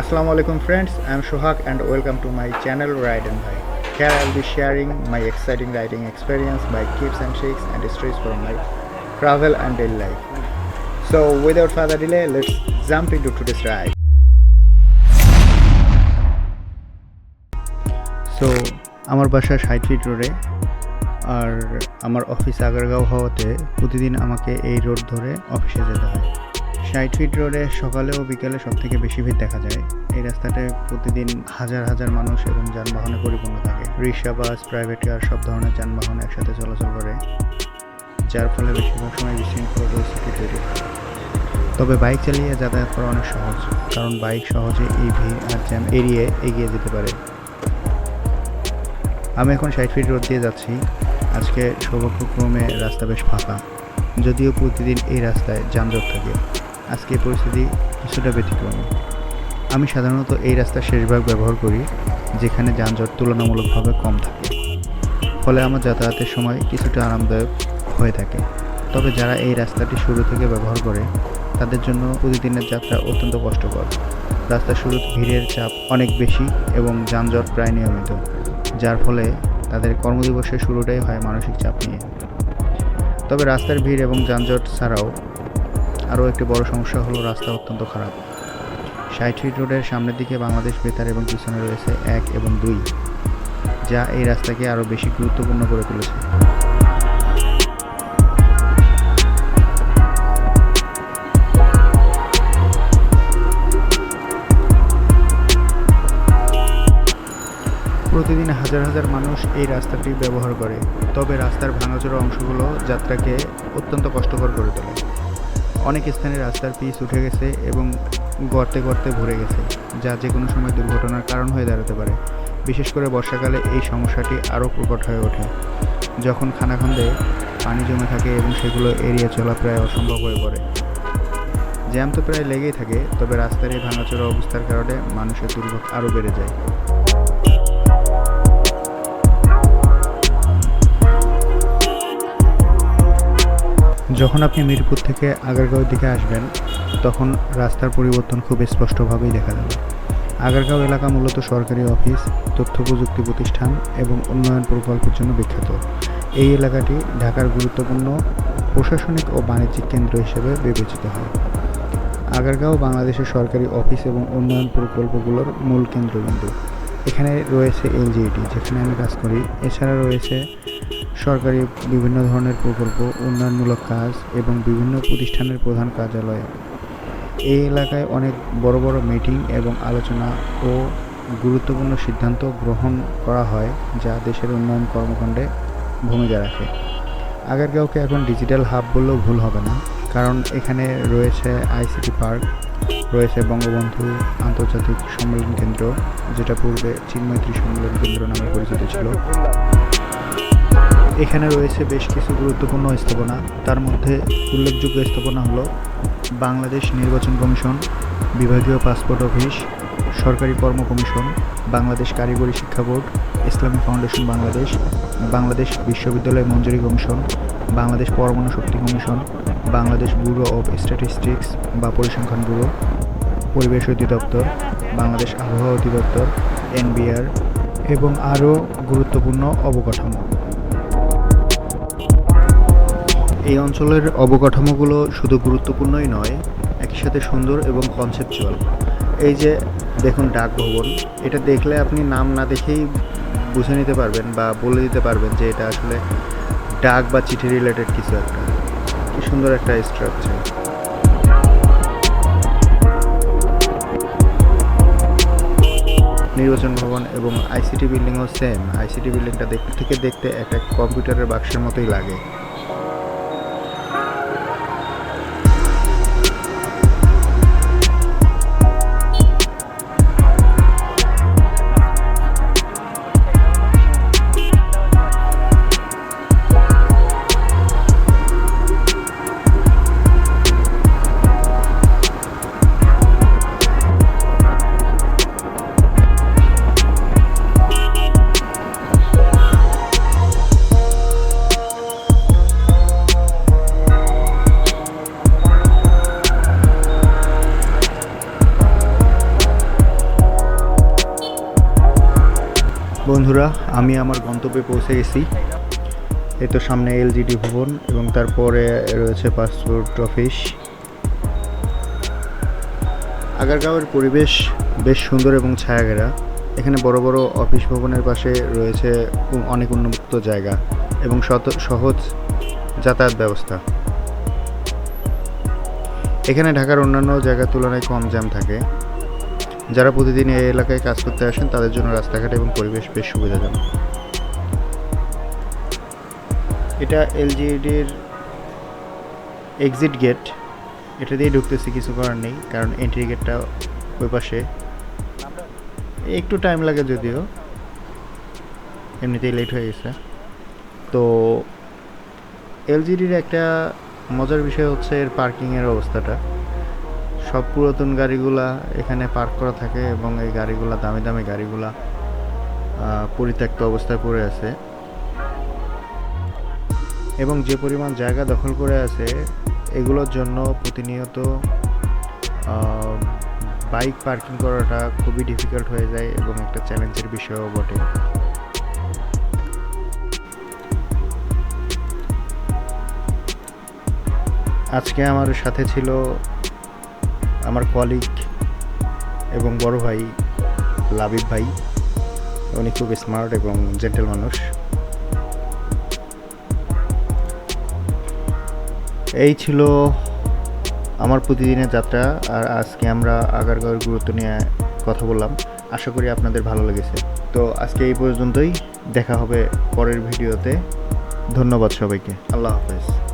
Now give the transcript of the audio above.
Assalamu alaikum friends, I am Shohak and welcome to my channel Ride and Bike. Here I will be sharing my exciting riding experience, bike tips and tricks and stories from my travel and daily life. So without further delay, let's jump into today's ride. So আমার বাসা ষাট fit রোডে আর আমার office Agargaon হওয়াতে প্রতিদিন আমাকে এই road ধরে অফিসে যেতে হয় ষাট ফিট রোডে সকালে ও বিকেলে সব থেকে বেশি ভিড় দেখা যায়। এই রাস্তাটায় প্রতিদিন হাজার হাজার মানুষ এবং যানবাহনে পরিপূর্ণ থাকে। রিক্সা, বাস প্রাইভেট কার সব ধরনের যানবাহন একসাথে চলাচল করে, যার ফলে বেশিরভাগ সময় বিশৃঙ্খলা পরিস্থিতি তৈরি তবে বাইক চালিয়ে যাতায়াত করা অনেক সহজ, কারণ বাইক সহজে এই ভিড় আর জ্যাম এড়িয়ে এগিয়ে যেতে পারে। আমি এখন ষাট ফিট রোড দিয়ে যাচ্ছি। আজকে সৌভাগ্যক্রমে রাস্তা বেশ ফাঁকা, যদিও প্রতিদিন এই রাস্তায় যানজট থাকে। আজকে পরিস্থিতি কিছুটা ব্যতিক্রমী। আমি সাধারণত এই রাস্তার শেষ ভাগ ব্যবহার করি, যেখানে যানজট তুলনামূলকভাবে কম থাকে। ফলে আমার যাতায়াতের সময় কিছুটা আরামদায়ক হয়ে থাকে। তবে যারা এই রাস্তাটি শুরু থেকে ব্যবহার করে, তাদের জন্য প্রতিদিনের যাত্রা অত্যন্ত কষ্টকর। রাস্তার শুরুতে ভিড়ের চাপ অনেক বেশি এবং যানজট প্রায় নিয়মিত, যার ফলে তাদের কর্মদিবসের শুরুটাই হয় মানসিক চাপ নিয়ে। তবে রাস্তার ভিড় এবং যানজট ছাড়াও আরও একটি বড় সমস্যা হলো, রাস্তা অত্যন্ত খারাপ। ষাট ফিট রোডের সামনের দিকে বাংলাদেশ বেতার এবং পিছনে রয়েছে এক এবং দুই, যা এই রাস্তাকে আরও বেশি গুরুত্বপূর্ণ করে তুলেছে। প্রতিদিন হাজার হাজার মানুষ এই রাস্তাটি ব্যবহার করে, তবে রাস্তার ভাঙাচোরা অংশগুলো যাত্রাকে অত্যন্ত কষ্টকর করে তোলে। অনেক স্থানে রাস্তার পিচ উঠে গেছে এবং গর্তে গর্তে ভরে গেছে, যা যে কোনো সময় দুর্ঘটনার কারণ হয়ে দাঁড়াতে পারে। বিশেষ করে বর্ষাকালে এই সমস্যাটি আরও প্রকট হয়ে ওঠে। যখন খানাখন্দে পানি জমে থাকে এবং সেগুলো এড়িয়ে চলা প্রায় অসম্ভব হয়ে পড়ে। জ্যাম তো প্রায় লেগেই থাকে, তবে রাস্তার এই ভাঙাচোরা অবস্থার কারণে মানুষের দুর্ভোগ আরও বেড়ে যায়। যখন আপনি মিরপুর থেকে আগারগাঁওয়ের দিকে আসবেন, তখন রাস্তার পরিবর্তন খুব স্পষ্টভাবেই দেখা যাবে। আগারগাঁও এলাকা মূলত সরকারি অফিস, তথ্য প্রযুক্তি প্রতিষ্ঠান এবং উন্নয়ন প্রকল্পের জন্য বিখ্যাত। এই এলাকাটি ঢাকার গুরুত্বপূর্ণ প্রশাসনিক ও বাণিজ্যিক কেন্দ্র হিসেবে বিবেচিত হয়। আগারগাঁও বাংলাদেশের সরকারি অফিস এবং উন্নয়ন প্রকল্পগুলোর মূল কেন্দ্রবিন্দু। এখানে রয়েছে এলজিইটি যেখানে আমি কাজ করি। এছাড়া রয়েছে সরকারি বিভিন্ন ধরনের প্রকল্প, উন্নয়নমূলক কাজ এবং বিভিন্ন প্রতিষ্ঠানের প্রধান কার্যালয়। এই এলাকায় অনেক বড় বড় মিটিং এবং আলোচনা ও গুরুত্বপূর্ণ সিদ্ধান্ত গ্রহণ করা হয় যা দেশের উন্নয়ন কর্মকাণ্ডে ভূমিকা রাখে। আগের কাউকে এখন ডিজিটাল হাব বললেও ভুল হবে না, কারণ এখানে রয়েছে আইসিটি পার্ক, রয়েছে বঙ্গবন্ধু আন্তর্জাতিক সম্মেলন কেন্দ্র, যেটা পূর্বে চিন্মৈত্রী সম্মেলন কেন্দ্র নামে পরিচিত ছিল। এখানে রয়েছে বেশ কিছু গুরুত্বপূর্ণ স্থাপনা। তার মধ্যে উল্লেখযোগ্য স্থাপনা হলো বাংলাদেশ নির্বাচন কমিশন, বিভাগীয় পাসপোর্ট অফিস, সরকারি কর্ম কমিশন, বাংলাদেশ কারিগরি শিক্ষা বোর্ড, ইসলামী ফাউন্ডেশন বাংলাদেশ বাংলাদেশ বিশ্ববিদ্যালয় মঞ্জুরি কমিশন, বাংলাদেশ পরমাণু শক্তি commission, Bangladesh bureau of statistics বা পরিসংখ্যান ব্যুরো, পরিবেশ অধিদপ্তর, বাংলাদেশ আবহাওয়া অধিদপ্তর, এনবিআর এবং আরও গুরুত্বপূর্ণ অবকাঠামো। এই অঞ্চলের অবকাঠামোগুলো শুধু গুরুত্বপূর্ণই নয় একই সাথে সুন্দর এবং কনসেপচুয়াল এই যে দেখুন ডাক ভবন, এটা দেখলে আপনি নাম না দেখেই বুঝে নিতে পারবেন বা বলে দিতে পারবেন যে এটা আসলে ডাক বা চিঠি রিলেটেড কিছু একটা। কি সুন্দর একটা স্ট্রাকচার নির্বাচন ভবন এবং আইসিটি বিল্ডিংও সেম আইসিটি বিল্ডিংটা দেখতে থেকে দেখতে একটা কম্পিউটারের বাক্সের মতোই লাগে। বন্ধুরা, আমি আমার গন্তব্যে পৌঁছে গেছি। এই তো সামনে এলজিডি ভবন এবং তারপরে রয়েছে পাসপোর্ট অফিস। আগারগাঁওয়ের পরিবেশ বেশ সুন্দর এবং ছায়াঘেরা। এখানে বড় বড় অফিস ভবনের পাশে রয়েছে অনেক উন্মুক্ত জায়গা এবং সহজ যাতায়াত ব্যবস্থা। এখানে ঢাকার অন্যান্য জায়গার তুলনায় কম জ্যাম থাকে। যারা প্রতিদিন এই এলাকায় কাজ করতে আসেন, তাদের জন্য রাস্তাঘাট এবং পরিবেশ বেশ সুবিধাজনক। এটা এলজিডির এক্সিট গেট এটা দিয়ে ঢুকতেছি কিছু করার নেই, কারণ এন্ট্রি গেটটা ওই পাশে। একটু টাইম লাগে যদিও। এমনিতেই লেট হয়ে গেছে। তো এলজিডির একটা মজার বিষয় হচ্ছে এর পার্কিংয়ের অবস্থাটা। সব পুরাতন গাড়িগুলা এখানে পার্ক করা থাকে এবং এই গাড়িগুলা, দামি দামি গাড়িগুলা পরিত্যক্ত অবস্থায় পড়ে আছে। এবং যে পরিমাণ জায়গা দখল করে আছে, এগুলোর জন্য প্রতিনিয়ত বাইক পার্কিং করাটা খুবই ডিফিকাল্ট হয়ে যায় এবং একটা চ্যালেঞ্জের বিষয়ও বটে। আজকে আমার সাথে ছিল আমার কলিগ এবং বড় ভাই লাবিব ভাই। উনি খুব স্মার্ট এবং জেন্টেল মানুষ। এই ছিল আমার প্রতিদিনের যাত্রা আর আজকে আমরা আগারগাঁওয়ের গুরুত্ব নিয়ে কথা বললাম। আশা করি আপনাদের ভালো লেগেছে। তো আজকে এই পর্যন্তই। দেখা হবে পরের ভিডিওতে। ধন্যবাদ সবাইকে। আল্লাহ হাফেজ।